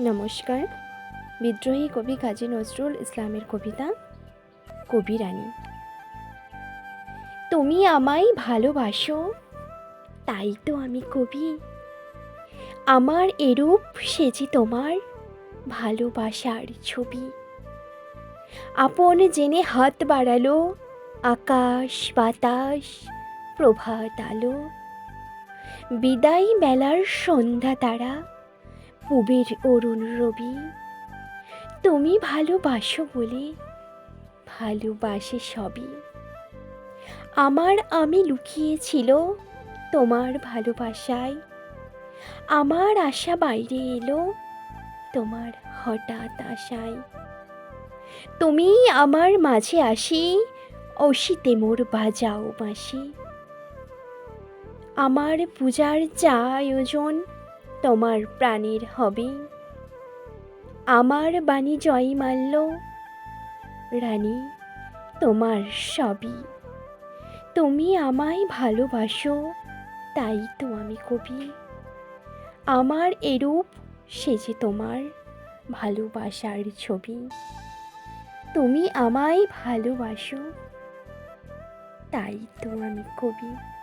নমস্কার। বিদ্রোহী কবি কাজী নজরুল ইসলামের কবিতা, কবি রানী। তুমি আমায় ভালোবাসো, তাই তো আমি কবি। আমার এরূপ সেজে তোমার ভালোবাসার ছবি। আপন জেনে হাত বাড়ালো, আকাশ বাতাস প্রভাত আলো। বিদায় বেলার সন্ধ্যা তারা পুবের অরুণ রবি। তুমি ভালোবাসো বলে ভালোবাসে সবই। আমার আমি লুকিয়েছিল তোমার ভালোবাসায়। আমার আশা বাইরে এলো তোমার হঠাৎ আশায়। তুমি আমার মাঝে আসি, অসিতে মোর বাজাও বাঁশি। আমার পূজার যা আয়োজন তোমার প্রাণের হবে। আমার বাণী জয় মাল্য, রানী, তোমার সবই। তুমি আমায় ভালোবাসো, তাই তো আমি কবি। আমার এরূপ সেজে তোমার ভালোবাসার ছবি। তুমি আমায় ভালোবাসো, তাই তো আমি কবি।